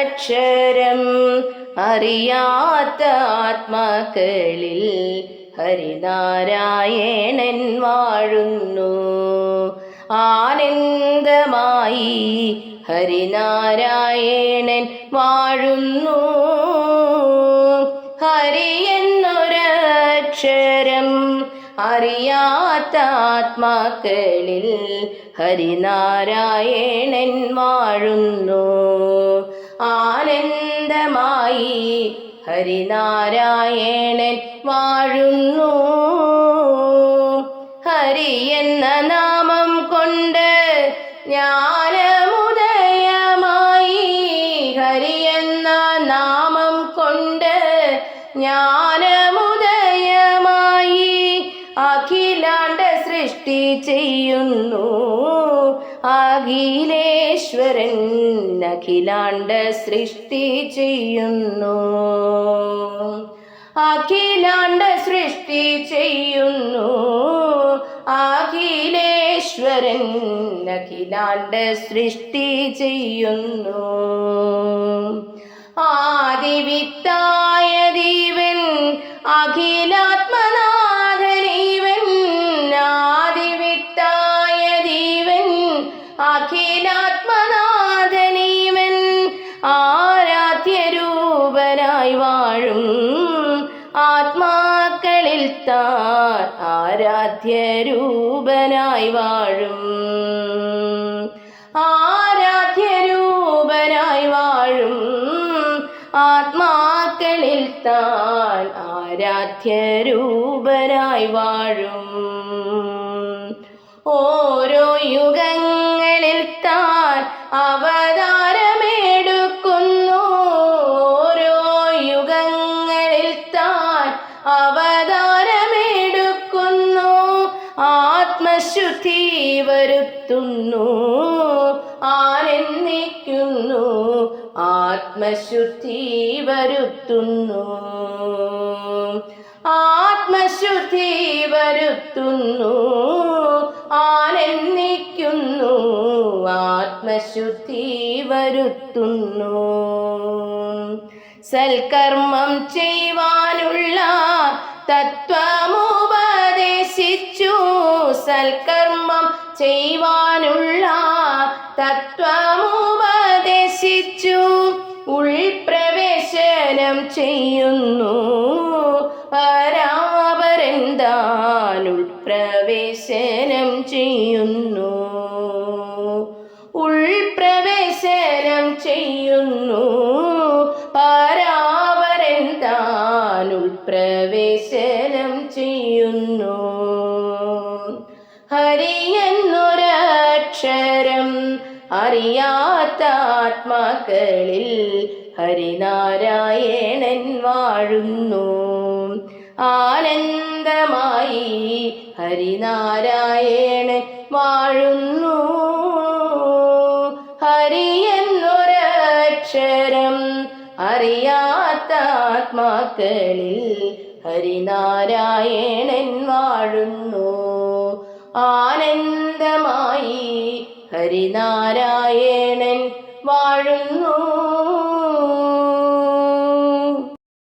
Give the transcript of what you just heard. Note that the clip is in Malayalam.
അക്ഷരം അറിയാത്ത ആത്മാക്കളിൽ ഹരിനാരായണൻ വാഴുന്നു. ആനന്ദമായി ഹരിനാരായണൻ വാഴുന്നു. ഹരി എന്നൊരക്ഷരം അറിയാത്ത ആത്മാക്കളിൽ ഹരിനാരായണൻ വാഴുന്നു. ആനന്ദമായി ഹരിനാരായണൻ വാഴുന്നു. ഹരി എന്ന നാമം കൊണ്ട് ജ്ഞാനമുദയമായി ഹരി എന്ന നാമം കൊണ്ട് ജ്ഞാനമുദയമായി സൃഷ്ടി ചെയ്യുന്നു. അഖിലേശ്വരൻ അഖിലാണ്ട സൃഷ്ടി ചെയ്യുന്നു. അഖിലാണ്ട സൃഷ്ടി ചെയ്യുന്നു. അഖിലേശ്വരൻ അഖിലാണ്ട സൃഷ്ടി ചെയ്യുന്നു. ആദിവിത്തായ അഖിലാത്മനാഥനീവൻ ആരാധ്യരൂപനായി വാഴും ആത്മാക്കളിൽ താൻ ആരാധ്യരൂപനായി വാഴും. ആരാധ്യരൂപനായി വാഴും ആത്മാക്കളിൽ താൻ ആരാധ്യരൂപനായി വാഴും. ഓരോ യുഗങ്ങളിൽ ആത്മശുദ്ധി വരുത്തുന്നു ആനന്ദിക്കുന്നു ആത്മശുദ്ധി വരുത്തുന്നു. ആത്മശുദ്ധി വരുത്തുന്നു ആനന്ദിക്കുന്നു ആത്മശുദ്ധി വരുത്തുന്നു. സൽക്കർമ്മം ചെയ്യുവാനുള്ള തത്വമുപദേശിച്ചു സൽക്കർമ്മം ചെയ്യുവാനുള്ള തത്വമുപദേശിച്ചു. ഉൾപ്രവേശനം ചെയ്യുന്നു. പരാപരന്താൻ ഉൾപ്രവേശനം ചെയ്യുന്നു. ഉൾപ്രവേശനം ചെയ്യുന്നു. പരാപരന്താൻ ഉൾപ്രവേശനം ചെയ്യുന്നു. ഹരി അറിയാത്ത ആത്മാക്കളിൽ ഹരിനാരായണൻ വാഴുന്നു. ആനന്ദമായി ഹരിനാരായണൻ വാഴുന്നു. ഹരി എന്നൊരക്ഷരം അറിയാത്ത ആത്മാക്കളിൽ ഹരിനാരായണൻ വാഴുന്നു. ആനന്ദമായി ഹരിനാരായണൻ വാഴുന്നു.